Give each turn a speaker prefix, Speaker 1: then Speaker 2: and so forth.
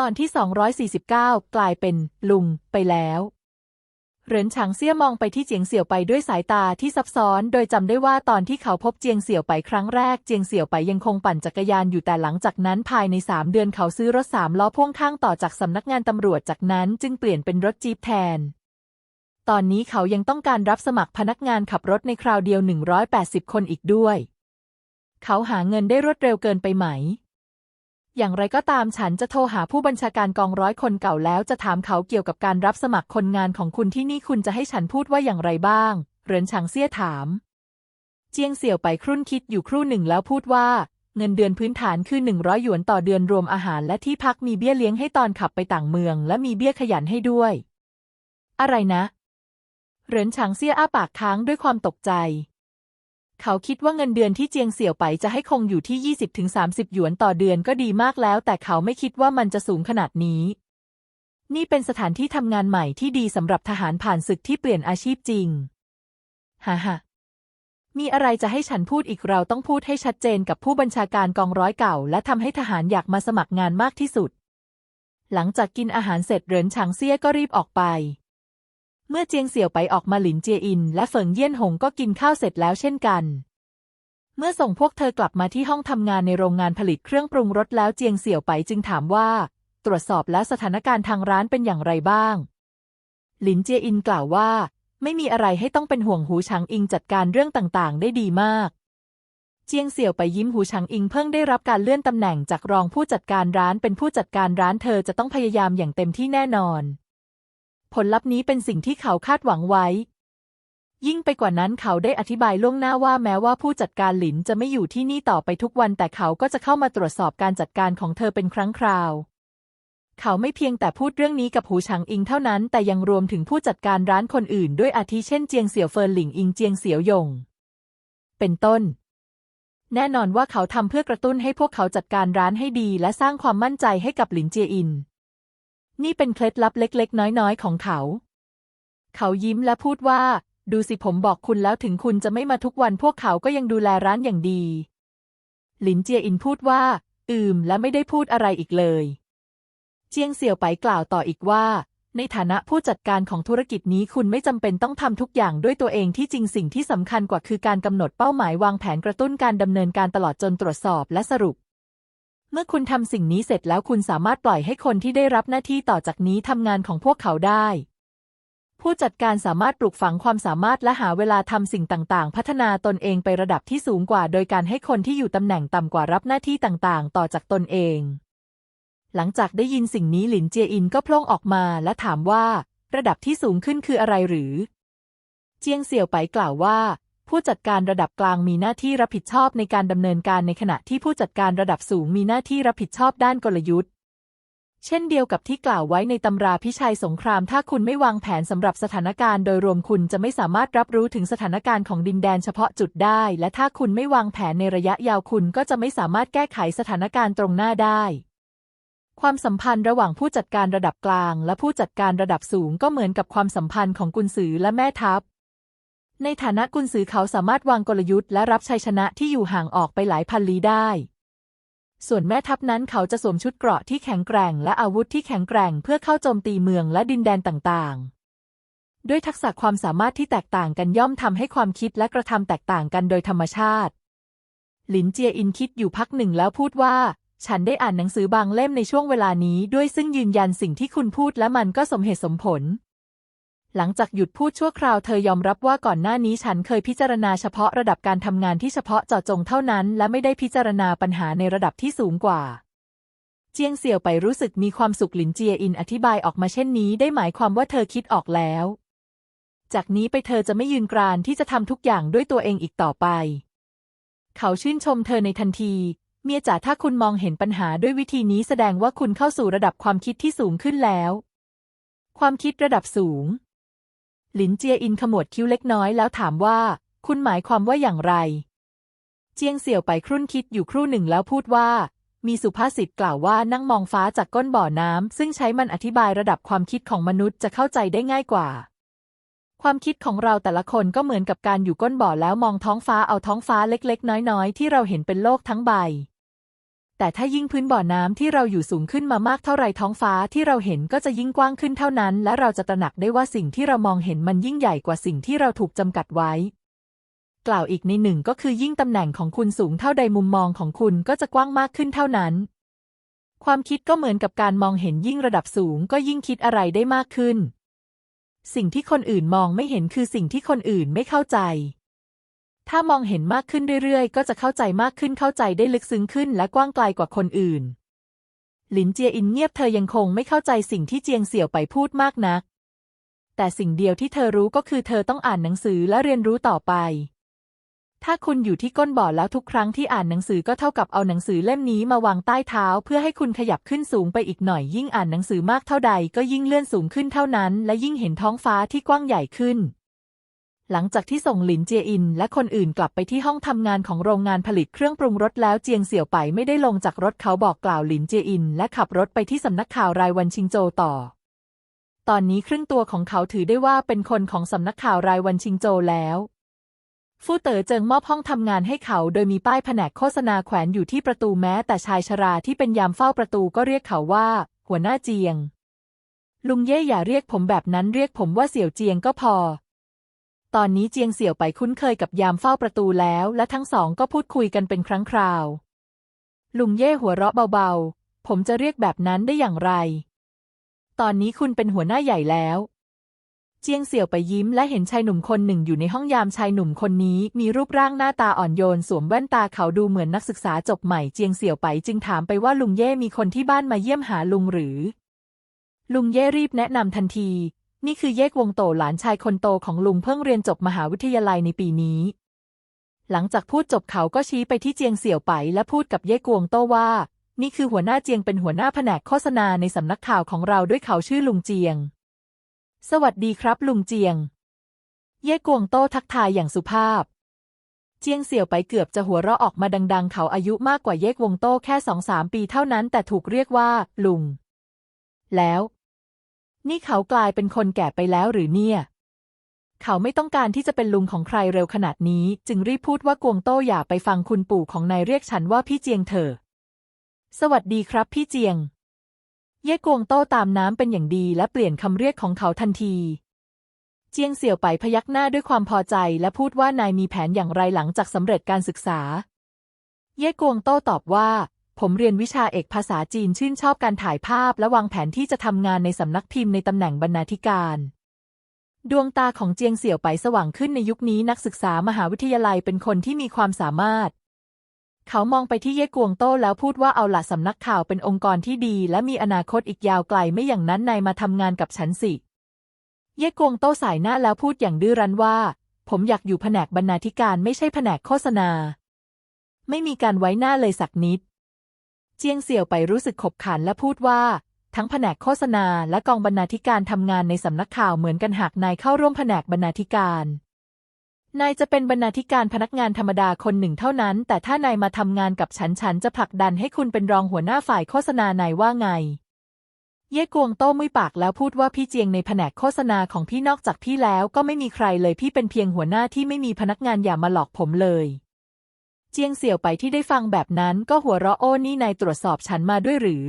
Speaker 1: ตอนที่ 249 กลายเป็น ลุงไปแล้ว เหรินฉางเซี่ยมองไปที่เจียงเสี่ยวไปด้วยสายตาที่ซับซ้อน โดยจำได้ว่าตอนที่เขาพบเจียงเสี่ยวไปครั้งแรก เจียงเสี่ยวไปยังคงปั่นจักรยานอยู่แต่หลังจากนั้นภายในสามเดือนเขาซื้อรถสามล้อพ่วงข้างต่อจากสำนักงานตำรวจจากนั้นจึงเปลี่ยนเป็นรถจี๊ปแทนตอนนี้เขายังต้องการรับสมัครพนักงานขับรถในคราวเดียว 180 คนอีกด้วย เขาหาเงินได้รวดเร็วเกินไปไหม อย่างไรก็ตามฉันจะโทรหาผู้บัญชาการกองร้อยคนเก่าแล้วจะถามเขาเกี่ยวกับการรับสมัครคนงานของคุณที่นี่คุณจะให้ฉันพูดว่าอย่างไรบ้าง เหรินฉางเซี่ยถาม เจียงเสี่ยวไปครุ่นคิดอยู่ครู่หนึ่งแล้วพูดว่า เงินเดือนพื้นฐานคือ100หยวนต่อเดือนรวมอาหารและที่พักมีเบี้ยเลี้ยงให้ตอนขับไปต่างเมือง และมีเบี้ยขยันให้ด้วย อะไรนะ เหรินฉางเซี่ยอ้าปากค้างด้วยความตกใจ เขาคิดว่าเงินเดือนที่เจียงเสี่ยวไปจะให้คงอยู่ที่ 20-30 หยวนต่อเดือนก็ดีมากแล้ว แต่เขาไม่คิดว่ามันจะสูงขนาดนี้ นี่เป็นสถานที่ทำงานใหม่ที่ดีสำหรับทหารผ่านศึกที่เปลี่ยนอาชีพจริง ฮ่าฮ่ามีอะไรจะให้ฉันพูดอีกเราต้องพูดให้ชัดเจนกับผู้บัญชาการกองร้อยเก่า และทำให้ทหารอยากมาสมัครงานมากที่สุด หลังจากกินอาหารเสร็จเหรินฉางเซี่ยก็รีบออกไป เมื่อเจียงเสี่ยวไปออกมาหลินเจียอิน และเฟิงเยี่ยนหงก็กินข้าวเสร็จแล้วเช่นกัน เมื่อส่งพวกเธอกลับมาที่ห้องทำงานในโรงงานผลิตเครื่องปรุงรสแล้วเจียงเสี่ยวไปจึงถามว่า ตรวจสอบแล้วสถานการณ์ทางร้านเป็นอย่างไรบ้าง หลินเจียอินกล่าวว่า ไม่มีอะไรให้ต้องเป็นห่วงหูฉางอิงจัดการเรื่องต่างๆ ได้ดีมากเจียงเสี่ยวไปยิ้มหูฉางอิงเพิ่งได้รับการเลื่อนตำแหน่งจากรองผู้จัดการร้านเป็นผู้จัดการร้านเธอจะต้องพยายามอย่างเต็มที่แน่นอน ผลลัพธ์นี้เป็นสิ่งที่เขาคาดหวังไว้ ยิ่งไปกว่านั้นเขาได้อธิบายล่วงหน้าว่าแม้ว่าผู้จัดการหลินจะไม่อยู่ที่นี่ต่อไปทุกวัน แต่เขาก็จะเข้ามาตรวจสอบการจัดการของเธอเป็นครั้งคราว เขาไม่เพียงแต่พูดเรื่องนี้กับหูฉางอิงเท่านั้น แต่ยังรวมถึงผู้จัดการร้านคนอื่น ด้วยอาทิเช่นเจียงเสี่ยวเฟินหลิงอิงเจียงเสี่ยวหยง เป็นต้นแน่นอนว่าเขาทำเพื่อกระตุ้นให้พวกเขาจัดการร้านให้ดี และสร้างความมั่นใจให้กับหลินเจียอิน นี่เป็นเคล็ดลับเล็ก ๆ น้อย ๆ ของเขา เขายิ้มและพูดว่า ดูสิผมบอกคุณแล้วถึงคุณจะไม่มาทุกวันพวกเขาก็ยังดูแลร้านอย่างดี หลินเจียอินพูดว่า อืม และไม่ได้พูดอะไรอีกเลย เจียงเสี่ยวไปกล่าวต่ออีกว่า ในฐานะผู้จัดการของธุรกิจนี้คุณไม่จำเป็นต้องทำทุกอย่างด้วยตัวเองที่จริงสิ่งที่สำคัญกว่าคือการกำหนดเป้าหมายวางแผนกระตุ้นการดำเนินการตลอดจนตรวจสอบและสรุป เมื่อคุณทำสิ่งนี้เสร็จแล้วคุณสามารถปล่อยให้คนที่ได้รับหน้าที่ต่อจากนี้ทำงานของพวกเขาได้ ผู้จัดการสามารถปลูกฝังความสามารถและหาเวลาทำสิ่งต่าง ๆ พัฒนาตนเองไประดับที่สูงกว่า โดยการให้คนที่อยู่ตำแหน่งต่ำกว่ารับหน้าที่ต่าง ๆ ต่อจากตนเอง หลังจากได้ยินสิ่งนี้หลินเจียอินก็โพล่งออกมาและถามว่า ระดับที่สูงขึ้นคืออะไรหรือ เจียงเสี่ยวไปกล่าวว่า ผู้จัดการระดับกลางมีหน้าที่รับผิดชอบในการดำเนินการในขณะที่ผู้จัดการระดับสูงมีหน้าที่รับผิดชอบด้านกลยุทธ์ เช่นเดียวกับที่กล่าวไว้ในตำราพิชัยสงคราม ถ้าคุณไม่วางแผนสำหรับสถานการณ์โดยรวมคุณจะไม่สามารถรับรู้ถึงสถานการณ์ของดินแดนเฉพาะจุดได้ และถ้าคุณไม่วางแผนในระยะยาวคุณก็จะไม่สามารถแก้ไขสถานการณ์ตรงหน้าได้ความสัมพันธ์ระหว่างผู้จัดการระดับกลาง และผู้จัดการระดับสูงก็เหมือนกับความสัมพันธ์ของกุนซือและแม่ทัพ ในฐานะกุนซือเขาสามารถวางกลยุทธ์และรับชัยชนะที่อยู่ห่างออกไปหลายพันลี้ได้ ส่วนแม่ทัพนั้นเขาจะสวมชุดเกราะที่แข็งแกร่ง และอาวุธที่แข็งแกร่งเพื่อเข้าโจมตีเมืองและดินแดนต่างๆ ด้วยทักษะความสามารถที่แตกต่างกันย่อมทำให้ความคิดและกระทำแตกต่างกันโดยธรรมชาติ หลินเจียอินคิดอยู่พักหนึ่งแล้วพูดว่า ฉันได้อ่านหนังสือบางเล่มในช่วงเวลานี้ด้วยซึ่งยืนยันสิ่งที่คุณพูดและมันก็สมเหตุสมผล หลังจากหยุดพูดชั่วคราวเธอยอมรับว่าก่อนหน้านี้ฉันเคยพิจารณาเฉพาะระดับการทำงานที่เฉพาะเจาะจงเท่านั้น และไม่ได้พิจารณาปัญหาในระดับที่สูงกว่า เจียงเสี่ยวไปรู้สึกมีความสุขหลินเจียอินอธิบายออกมาเช่นนี้ได้หมายความว่าเธอคิดออกแล้ว จากนี้ไปเธอจะไม่ยืนกรานที่จะทำทุกอย่างด้วยตัวเองอีกต่อไป เขาชื่นชมเธอในทันที เมียจ๋าถ้าคุณมองเห็นปัญหาด้วยวิธีนี้แสดงว่าคุณเข้าสู่ระดับความคิดที่สูงขึ้นแล้ว ความคิดระดับสูง หลินเจียอินขมวดคิ้วเล็กน้อยแล้วถามว่า คุณหมายความว่าอย่างไร เจียงเสี่ยวไปครุ่นคิดอยู่ครู่หนึ่งแล้วพูดว่า มีสุภาษิตกล่าวว่านั่งมองฟ้าจากก้นบ่อน้ำซึ่งใช้มันอธิบายระดับความคิดของมนุษย์จะเข้าใจได้ง่ายกว่า ความคิดของเราแต่ละคนก็เหมือนกับการอยู่ก้นบ่อแล้วมองท้องฟ้าเอาท้องฟ้าเล็กๆ น้อยๆ ที่เราเห็นเป็นโลกทั้งใบ แต่ถ้ายิ่งพื้นบ่อน้ำที่เราอยู่สูงขึ้นมามากเท่าไรท้องฟ้าที่เราเห็นก็จะยิ่งกว้างขึ้นเท่านั้น และเราจะตระหนักได้ว่าสิ่งที่เรามองเห็นมันยิ่งใหญ่กว่าสิ่งที่เราถูกจำกัดไว้ กล่าวอีกในหนึ่งก็คือยิ่งตำแหน่งของคุณสูงเท่าใดมุมมองของคุณก็จะกว้างมากขึ้นเท่านั้น ความคิดก็เหมือนกับการมองเห็นยิ่งระดับสูงก็ยิ่งคิดอะไรได้มากขึ้น สิ่งที่คนอื่นมองไม่เห็นคือสิ่งที่คนอื่นไม่เข้าใจ ถ้ามองเห็นมากขึ้นเรื่อยๆ ก็จะเข้าใจมากขึ้นเข้าใจได้ลึกซึ้งขึ้นและกว้างไกลกว่าคนอื่น หลินเจียอินเงียบเธอยังคงไม่เข้าใจสิ่งที่เจียงเสี่ยวไปพูดมากนัก แต่สิ่งเดียวที่เธอรู้ก็คือเธอต้องอ่านหนังสือและเรียนรู้ต่อไป ถ้าคุณอยู่ที่ก้นบ่อแล้วทุกครั้งที่อ่านหนังสือก็เท่ากับเอาหนังสือเล่มนี้มาวางใต้เท้า เพื่อให้คุณขยับขึ้นสูงไปอีกหน่อย ยิ่งอ่านหนังสือมากเท่าใด ก็ยิ่งเลื่อนสูงขึ้นเท่านั้น และยิ่งเห็นท้องฟ้าที่กว้างใหญ่ขึ้น หลังจากที่ส่งหลินเจียอิน และคนอื่นกลับไปที่ห้องทำงานของโรงงานผลิตเครื่องปรุงรสแล้วเจียงเสี่ยวไปไม่ได้ลงจากรถเขาบอกกล่าวหลินเจียอิน และขับรถไปที่สำนักข่าวรายวันชิงโจต่อ ตอนนี้ครึ่งตัวของเขาถือได้ว่าเป็นคนของสำนักข่าวรายวันชิงโจแล้วฟู่เต๋อเจิงมอบห้องทำงานให้เขาโดยมีป้ายแผนกโฆษณาแขวนอยู่ที่ประตูแม้แต่ชายชราที่เป็นยามเฝ้าประตูก็เรียกเขาว่า หัวหน้าเจียง ลุงเย่อย่าเรียกผมแบบนั้นเรียกผมว่าเสี่ยวเจียงก็พอ ตอนนี้เจียงเสี่ยวไปคุ้นเคยกับยามเฝ้าประตูแล้ว และทั้งสองก็พูดคุยกันเป็นครั้งคราว ลุงเย่หัวเราะเบาๆ ผมจะเรียกแบบนั้นได้อย่างไร ตอนนี้คุณเป็นหัวหน้าใหญ่แล้ว เจียงเสี่ยวไปยิ้มและเห็นชายหนุ่มคนหนึ่งอยู่ในห้องยามชายหนุ่มคนนี้ มีรูปร่างหน้าตาอ่อนโยน สวมแว่นตาเขาดูเหมือนนักศึกษาจบใหม่เจียงเสี่ยวไปจึงถามไปว่าลุงเย่มีคนที่บ้านมาเยี่ยมหาลุงหรือ ลุงเย่รีบแนะนำทันที นี่คือเยกวงโตหลานชายคนโตของลุงเพิ่งเรียนจบมหาวิทยาลัยในปีนี้ หลังจากพูดจบเขาก็ชี้ไปที่เจียงเสี่ยวไปและพูดกับเยกวงโตว่า นี่คือหัวหน้าเจียงเป็นหัวหน้าแผนกโฆษณาในสำนักข่าวของเราด้วยเขาชื่อลุงเจียง สวัสดีครับ ลุงเจียง เย่กวงโตทักทายอย่างสุภาพ เจียงเสี่ยวไปเกือบจะหัวเราะออกมาดัง ๆ เขาอายุมากกว่าเย่กวงโตแค่สองสามปีเท่านั้นแต่ถูกเรียกว่า ลุง แล้ว นี่เขากลายเป็นคนแก่ไปแล้วหรือเนี่ย เขาไม่ต้องการที่จะเป็นลุงของใครเร็วขนาดนี้ จึงรีบพูดว่ากวงโต้อย่าไปฟังคุณปู่ของนายเรียกฉันว่าพี่เจียงเถอะ สวัสดีครับพี่เจียง เย่กวงโต้ตามน้ำเป็นอย่างดีและเปลี่ยนคำเรียกของเขาทันที เจียงเสี่ยวไปพยักหน้าด้วยความพอใจและพูดว่านายมีแผนอย่างไรหลังจากสำเร็จการศึกษา เย่กวงโต้ตอบว่า ผมเรียนวิชาเอกภาษาจีนชื่นชอบการถ่ายภาพและวางแผนที่จะทำงานในสำนักพิมพ์ในตำแหน่งบรรณาธิการ ดวงตาของเจียงเสี่ยวไปสว่างขึ้นในยุคนี้นักศึกษามหาวิทยาลัยเป็นคนที่มีความสามารถ เขามองไปที่เย่กวงโต้แล้วพูดว่าเอาละสำนักข่าวเป็นองค์กรที่ดี และมีอนาคตอีกยาวไกลไม่อย่างนั้นนายมาทำงานกับฉันสิ เย่กวงโต้สายหน้าแล้วพูดอย่างดื้อรั้นว่า ผมอยากอยู่แผนกบรรณาธิการไม่ใช่แผนกโฆษณา ไม่มีการไว้หน้าเลยสักนิด เจียงเสี่ยวไปรู้สึกขบขันและพูดว่า ทั้งแผนกโฆษณาและกองบรรณาธิการทำงานในสำนักข่าวเหมือนกันหากนายเข้าร่วมแผนกบรรณาธิการนายจะเป็นบรรณาธิการพนักงานธรรมดาคนหนึ่งเท่านั้น แต่ถ้านายมาทำงานกับฉันฉันจะผลักดันให้คุณเป็นรองหัวหน้าฝ่ายโฆษณานายว่าไง เย่กวงโต้มุ้ยปากแล้วพูดว่าพี่เจียงในแผนกโฆษณาของพี่นอกจากพี่แล้วก็ไม่มีใครเลยพี่เป็นเพียงหัวหน้าที่ไม่มีพนักงานอย่ามาหลอกผมเลย เจียงเสี่ยวไปที่ได้ฟังแบบนั้นก็หัวเราะโอ้นี่นายตรวจสอบฉันมาด้วยหรือ